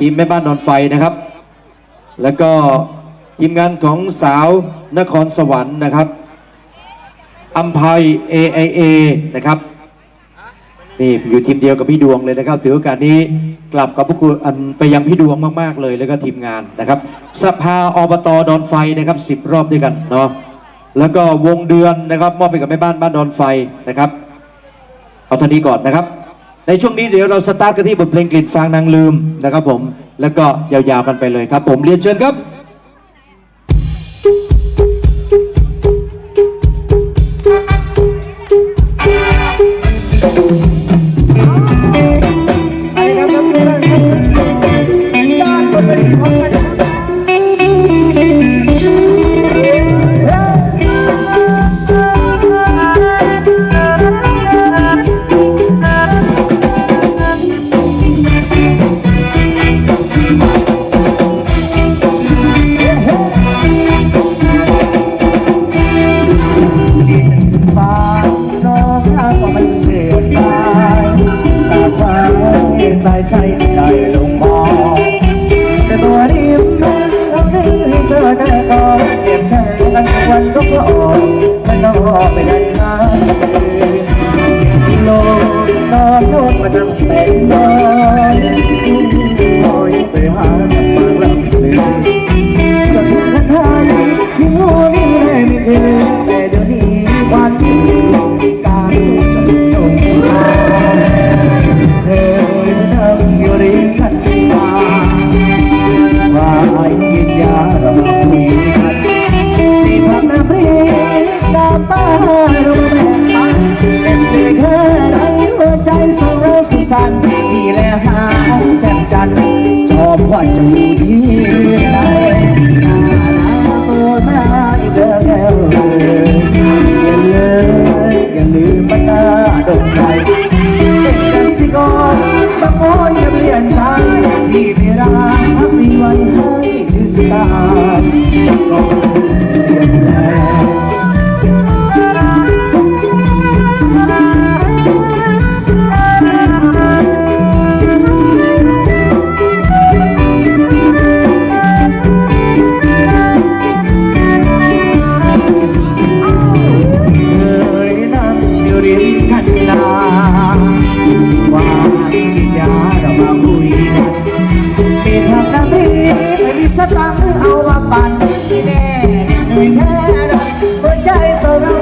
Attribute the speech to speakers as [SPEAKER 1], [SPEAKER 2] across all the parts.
[SPEAKER 1] ทีมแม่บ้านดอนไฟนะครับ แล้วก็ทีมงานของสาวนครสวรรค์นะครับอัมภัย AIA นะครับนี่อยู่ทีมเดียวกับพี่ดวงเลยนะครับ ถือโอกาสนี้กลับกับพวกคุณไปยังพี่ดวงมาก ๆ เลยแล้วก็ทีมงานนะครับ สภาอบตดอนไฟนะครับสิบรอบด้วยกันเนาะแล้วก็วงเดือนนะครับมอบไปกับแม่บ้านบ้านดอนไฟนะครับ เอาท่านี้ก่อนนะครับ ในช่วงนี้เดี๋ยวเราสตาร์ทกันที่บทเพลงกลิ่นฟางนางลืมนะครับผม แล้วก็ยาวๆกันไปเลยครับผมเรียนเชิญครับ
[SPEAKER 2] ถึ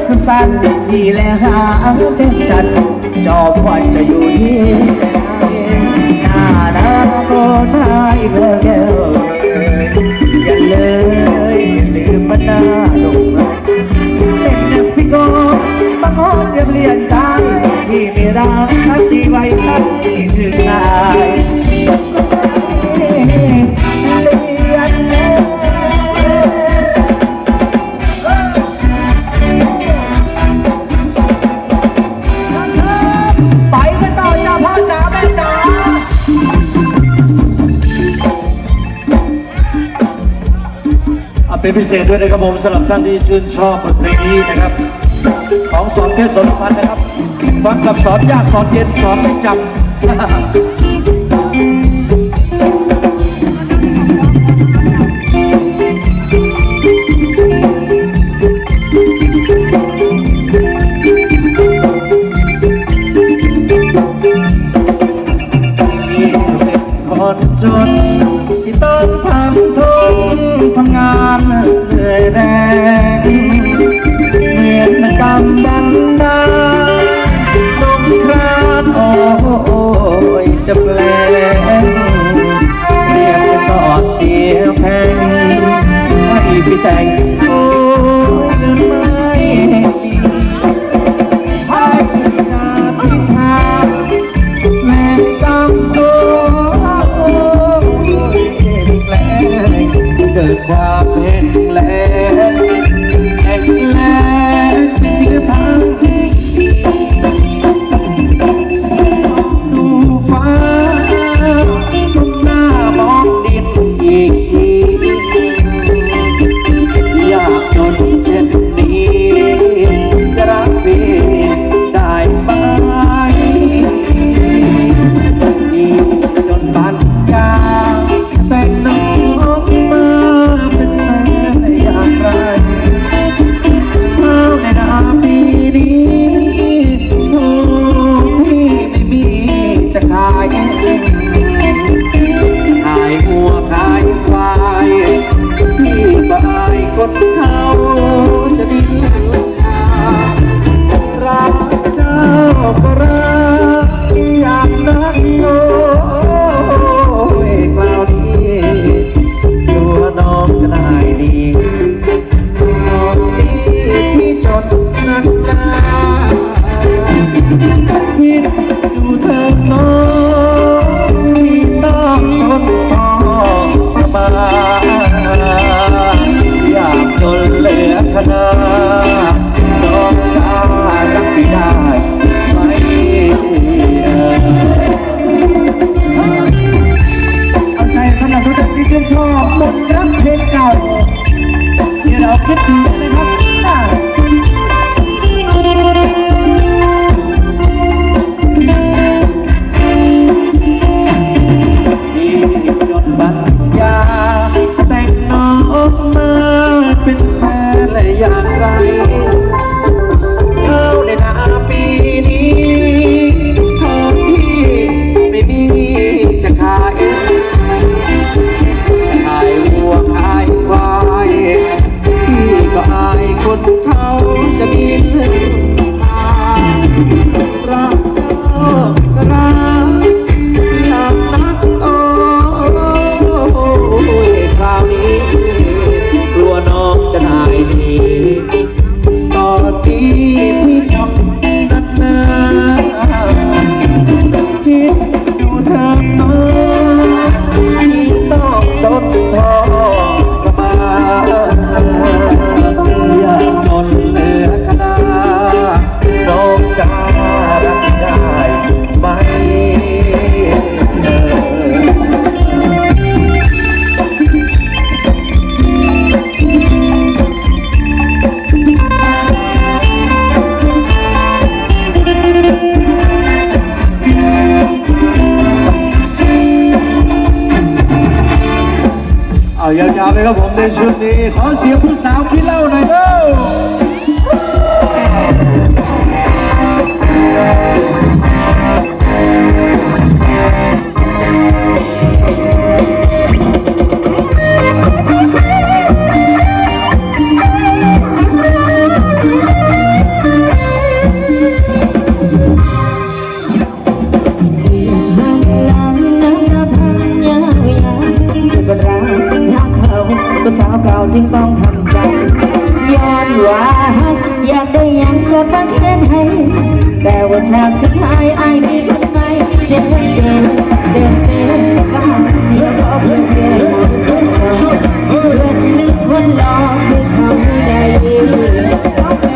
[SPEAKER 2] สุขสันต์นี่แหละหาเจ็บจันจอบวันจะอยู่ที่หน้าหน้าก็น่าอีกแล้วแก้วอย่าเลยอย่าลืมมันหน้าลงมาเป็นนักสิโกบางคนอย่าเลียนใจที่ไม่รักที่ไว้ให้ถึงนาย เป็นพิ
[SPEAKER 1] เศษด้วยนะครับผมสำหรับท่านที่ชื่นชอบบทเพลงนี้นะครับ ของสอนเพชรสนพันนะครับฟังกับสอนยากสอนเย็นสอนไม่จำ ใ Thank you. ยาวไปครับผมในชุดนี้ ขอเสียงผู้สาว
[SPEAKER 3] ขี้เล่าหน่อยเด้ ไม่ห้เขาได้ยิน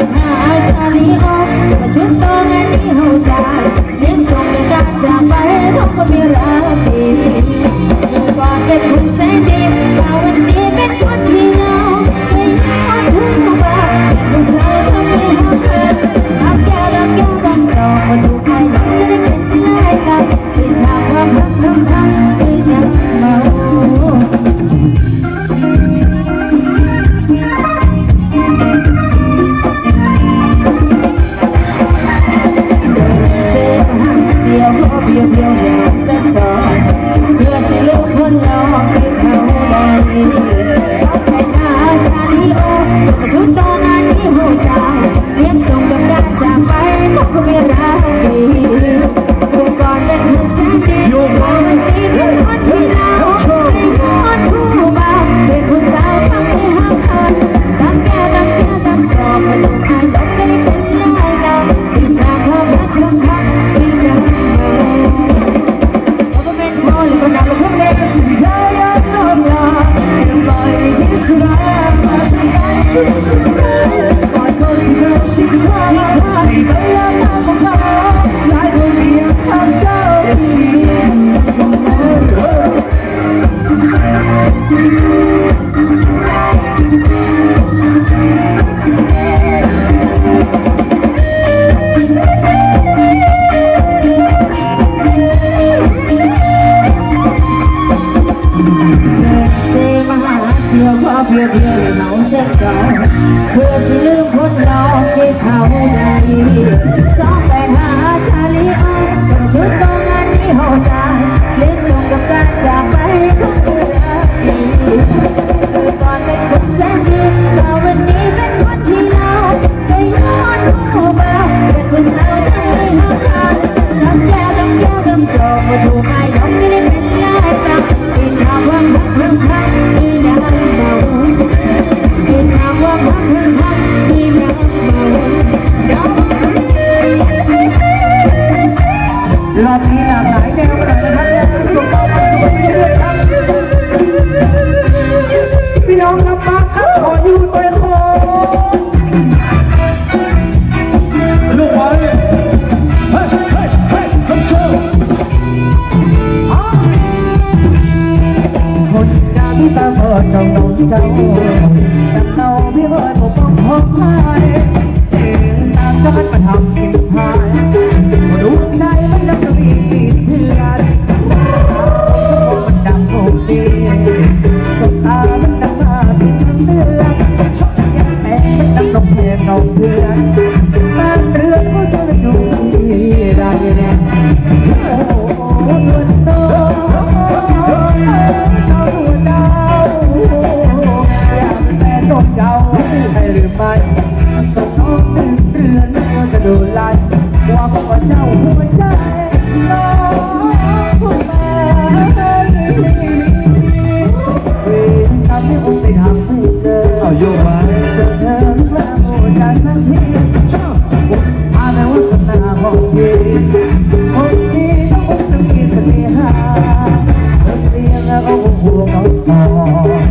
[SPEAKER 3] ห่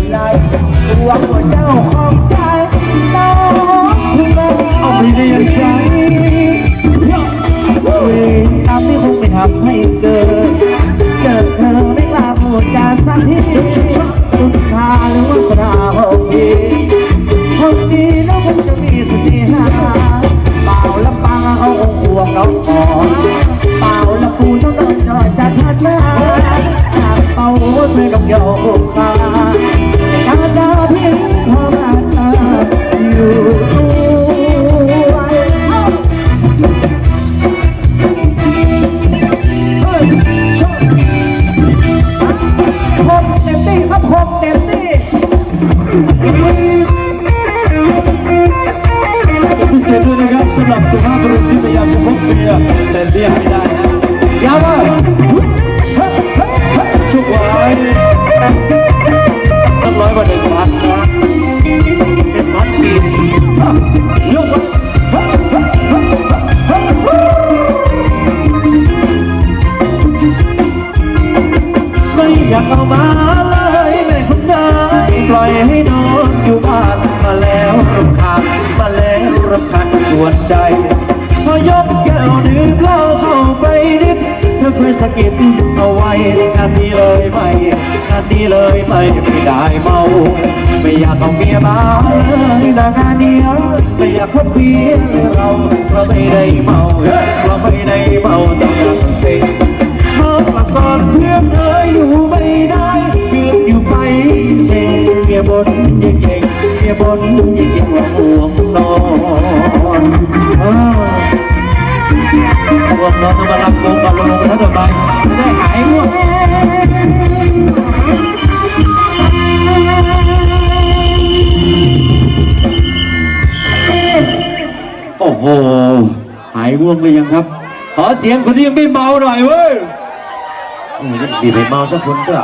[SPEAKER 3] นไล่หวังว่าเจ้า สุ
[SPEAKER 1] ภาพบุรุษที่พยายามจะพกเบียแต่เบียร์ไม่ได้นะยาวมาชุกไว้ตั้งร้อยกว่าหนึ่งพันเป็นพันปียกไว้ไม่อยากเอามาเลยแม่คุณนายปล่อยให้นอนอยู่บ้านมาแล้วรำคาญมาแล้ว รำคาญปวดใจ พอยกแก้วดื่มเหล้าเข้าไปนิดเธอเคยสะกิดเอาไว้งานนี้เลยไม่งานนี้เลยไม่ไม่ได้เมา ไม่อยากเอาเมียมาเลยนะงานเดียวไม่อยากพบเมียเลยเราเราไม่ได้เมาเราไม่ได้เมาต้องการเซ็งเมื่อกลับก่อนเพื่อนเอ๋ยอยู่ไม่ได้ ยบนยิ่งเก่งเมียบนยิ่งเก่งว่าห่วงนอนห่วงนอนต้องมารับกูมาลงแล้วทำไมจะได้หายห่วงโอ้โห หายง่วงเลยยังครับ ขอเสียงคนที่ยังไม่เมาหน่อยเว้ย
[SPEAKER 3] สีไปเมาสักคนก็